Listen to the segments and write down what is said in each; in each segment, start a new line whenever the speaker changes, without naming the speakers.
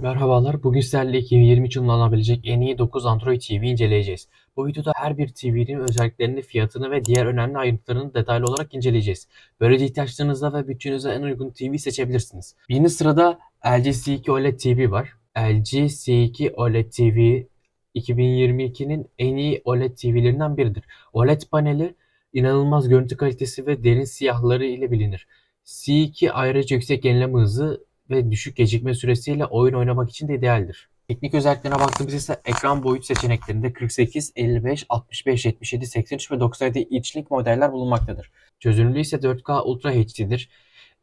Merhabalar, bugün sizlerle 2023 yılında alınabilecek en iyi 9 Android TV inceleyeceğiz. Bu videoda her bir TV'nin özelliklerini, fiyatını ve diğer önemli ayrıntılarını detaylı olarak inceleyeceğiz. Böylece ihtiyaçlarınıza ve bütçenize en uygun TV seçebilirsiniz. Birinci sırada LG C2 OLED TV var. LG C2 OLED TV 2022'nin en iyi OLED TV'lerinden biridir. OLED paneli inanılmaz görüntü kalitesi ve derin siyahları ile bilinir. C2 ayrıca yüksek yenileme hızı ve düşük gecikme süresiyle oyun oynamak için de idealdir. Teknik özelliklerine baktığımızda ise ekran boyut seçeneklerinde 48, 55, 65, 77, 83 ve 97 inçlik modeller bulunmaktadır. Çözünürlüğü ise 4K Ultra HD'dir.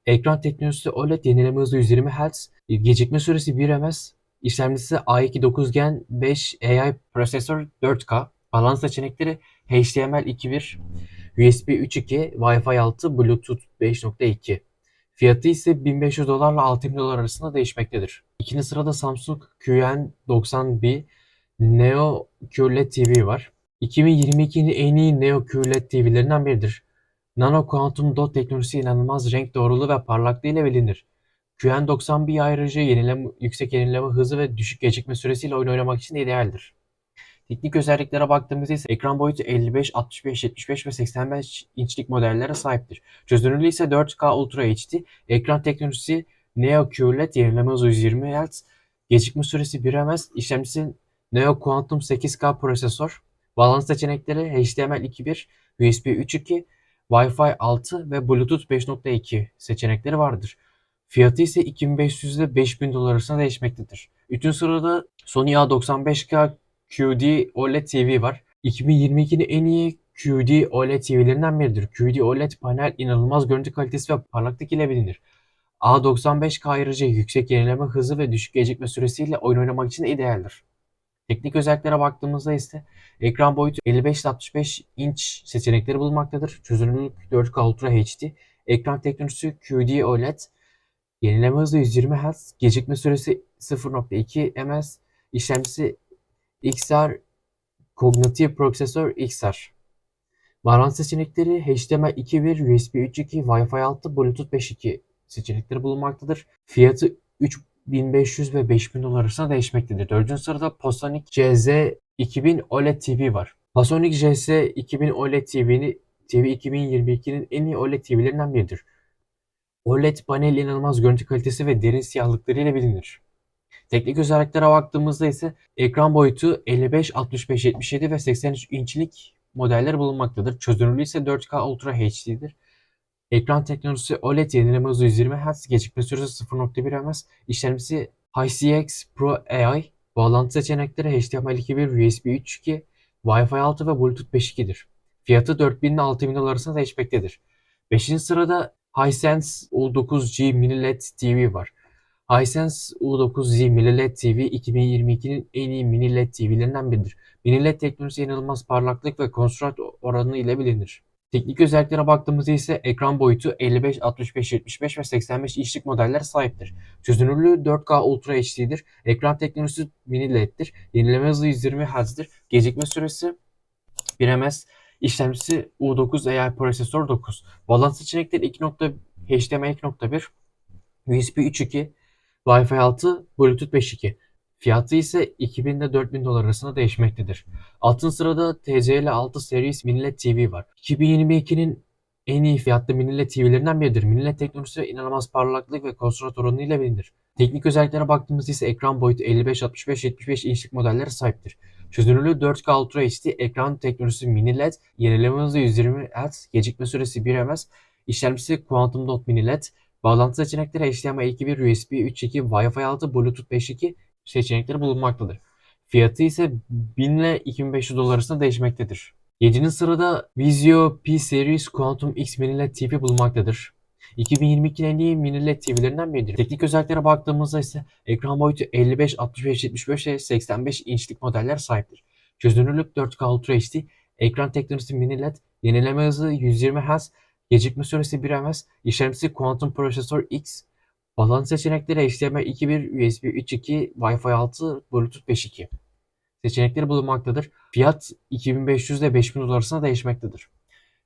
Ekran teknolojisi OLED yenileme hızı 120 Hz, gecikme süresi 1 ms, işlemcisi A2 9 Gen 5 AI prosesör 4K, balans seçenekleri HDMI 2.1, USB 3.2, Wi-Fi 6, Bluetooth 5.2. Fiyatı ise 1500 dolarla 6000 dolar arasında değişmektedir. İkinci sırada Samsung QN90B Neo QLED TV var. 2022'nin en iyi Neo QLED TV'lerinden biridir. Nano Quantum Dot teknolojisi inanılmaz renk doğruluğu ve parlaklığı ile bilinir. QN90B ayrıca yenileme, yüksek yenileme hızı ve düşük gecikme süresiyle oyun oynamak için idealdir. Teknik özelliklere baktığımızda ise ekran boyutu 55, 65, 75 ve 85 inçlik modellere sahiptir. Çözünürlüğü ise 4K Ultra HD, ekran teknolojisi Neo QLED yenileme hızı 120 Hz, gecikme süresi 1 ms, işlemcisi Neo Quantum 8K prosesör, bağlantı seçenekleri HDMI 2.1, USB 3.2, Wi-Fi 6 ve Bluetooth 5.2 seçenekleri vardır. Fiyatı ise 2500 ile 5000 dolar arasında değişmektedir. Üçüncü sırada Sony A95K QD OLED TV var. 2022'nin en iyi QD OLED TV'lerinden biridir. QD OLED panel inanılmaz görüntü kalitesi ve parlaklık ile bilinir. A95K ayrıca yüksek yenileme hızı ve düşük gecikme süresiyle oyun oynamak için idealdir. Teknik özelliklere baktığımızda ise ekran boyutu 55-65 inç seçenekleri bulunmaktadır. Çözünürlük 4K Ultra HD, ekran teknolojisi QD OLED, yenileme hızı 120 Hz, gecikme süresi 0.2 ms, işlemcisi XR Kognitif Prosesör XR. Bağlantı seçenekleri HDMI 2.1, USB 3.2, Wi-Fi 6, Bluetooth 5.2 seçenekleri bulunmaktadır. Fiyatı 3500 ve 5000 dolar arasında değişmektedir. Dördüncü sırada Panasonic CZ2000 OLED TV var. Panasonic CZ2000 OLED TV'ni TV 2022'nin en iyi OLED TV'lerinden biridir. OLED panel inanılmaz görüntü kalitesi ve derin siyahlıkları ile bilinir. Teknik özelliklere baktığımızda ise ekran boyutu 55, 65, 77 ve 83 inçlik modeller bulunmaktadır. Çözünürlüğü ise 4K Ultra HD'dir. Ekran teknolojisi OLED yenileme hızı 120 Hz, gecikme süresi 0.1 ms, işlemcisi HiCX Pro AI, bağlantı seçenekleri HDMI 2.1, USB 3.2, Wi-Fi 6 ve Bluetooth 5.2'dir. Fiyatı 4000 ile 6000 dolar arasında değişmektedir. 5. sırada Hisense U9G Mini LED TV var. Hisense U9Z Mini LED TV 2022'nin en iyi mini LED TV'lerinden biridir. Mini LED teknolojisi inanılmaz parlaklık ve kontrast oranı ile bilinir. Teknik özelliklere baktığımızda ise ekran boyutu 55, 65, 75 ve 85 inçlik modeller sahiptir. Çözünürlüğü 4K Ultra HD'dir. Ekran teknolojisi mini LED'dir. Yenileme hızı 120 Hz'dir. Gecikme süresi 1 ms. İşlemcisi U9 AI Prosesör 9. Bağlantı seçenekleri 2. HDMI 2.1, USB 3.2, Wi-Fi 6, Bluetooth 5.2. Fiyatı ise 2000 ile 4000 dolar arasında değişmektedir. Altın sırada TCL 6 Series Mini LED TV var. 2022'nin en iyi fiyatlı mini LED TV'lerinden biridir. Mini LED teknolojisi inanılmaz parlaklık ve kontrast oranı ile bilinir. Teknik özelliklere baktığımızda ise ekran boyutu 55, 65, 75 inçlik modellere sahiptir. Çözünürlüğü 4K Ultra HD, ekran teknolojisi mini LED, yenileme hızı 120 Hz, gecikme süresi 1 ms, işlemcisi Quantum Dot Mini LED, Bağlantı seçenekleri HDMI 2.1, USB 3.2, Wi-Fi 6, Bluetooth 5.2 seçenekleri bulunmaktadır. Fiyatı ise 1000 ile 2500 dolar arasında değişmektedir. 7. sırada Vizio P Series Quantum X Mini LED TV bulunmaktadır. 2022'nin en iyi mini LED TV'lerinden biridir. Teknik özelliklere baktığımızda ise ekran boyutu 55, 65, 75 ve 85 inçlik modeller sahiptir. Çözünürlük 4K Ultra HD, ekran teknolojisi mini LED, yenileme hızı 120 Hz, Gecikme süresi 1 ms, işlemcisi Quantum Prosesör X, bağlantı seçenekleri HDMI 2.1, USB 3.2, Wi-Fi 6, Bluetooth 5.2 seçenekleri bulunmaktadır. Fiyat 2500 ile 5000 dolar arasında değişmektedir.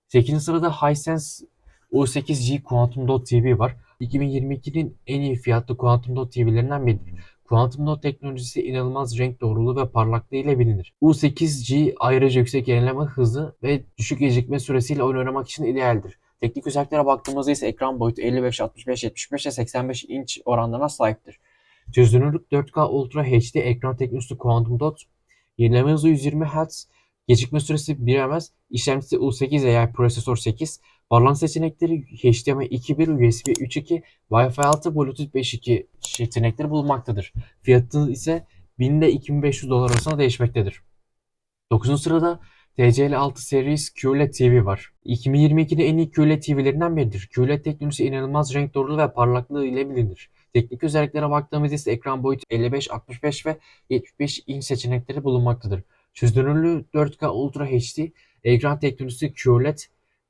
8. sırada Hisense U8G Quantum Dot TV var. 2022'nin en iyi fiyatlı Quantum Dot TV'lerinden biridir. Quantum Dot teknolojisi inanılmaz renk doğruluğu ve parlaklığı ile bilinir. U8G ayrıca yüksek yenileme hızı ve düşük gecikme süresiyle oyun oynamak için idealdir. Teknik özelliklere baktığımızda ise ekran boyutu 55, 65, 75 ve 85 inç oranlarına sahiptir. Çözünürlük 4K Ultra HD ekran teknolojisi Quantum Dot, yenileme hızı 120 Hz, gecikme süresi 1 ms, işlemcisi U8 AI prosesör 8, bağlantı seçenekleri HDMI 2.1, USB 3.2, Wi-Fi 6, Bluetooth 5.2 seçenekleri bulunmaktadır. Fiyatı ise 1000 ile 2500 dolar arasında değişmektedir. 9. sırada TCL6 Series QLED TV var. 2022'de en iyi QLED TV'lerinden biridir. QLED teknolojisi inanılmaz renk doğruluğu ve parlaklığı ile bilinir. Teknik özelliklere baktığımızda ise ekran boyutu 55, 65 ve 75 inç seçenekleri bulunmaktadır. Çözünürlüğü 4K Ultra HD, ekran teknolojisi QLED,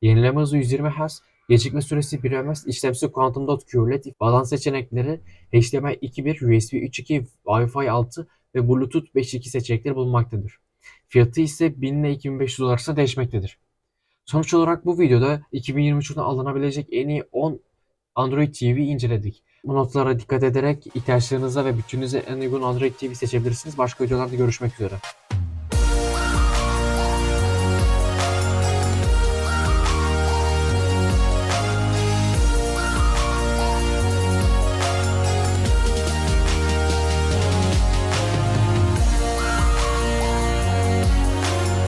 yenileme hızı 120 Hz, gecikme süresi 1 ms, işlemcisi Quantum Dot QLED, bağlantı seçenekleri HDMI 2.1, USB 3.2, Wi-Fi 6 ve Bluetooth 5.2 seçenekleri bulunmaktadır. Fiyatı ise 1000 ile 2500 dolar arasında değişmektedir. Sonuç olarak bu videoda 2023 yılında alınabilecek en iyi 10 Android TV inceledik. Bu notlara dikkat ederek ihtiyaçlarınıza ve bütçenize en uygun Android TV seçebilirsiniz. Başka videolarda görüşmek üzere.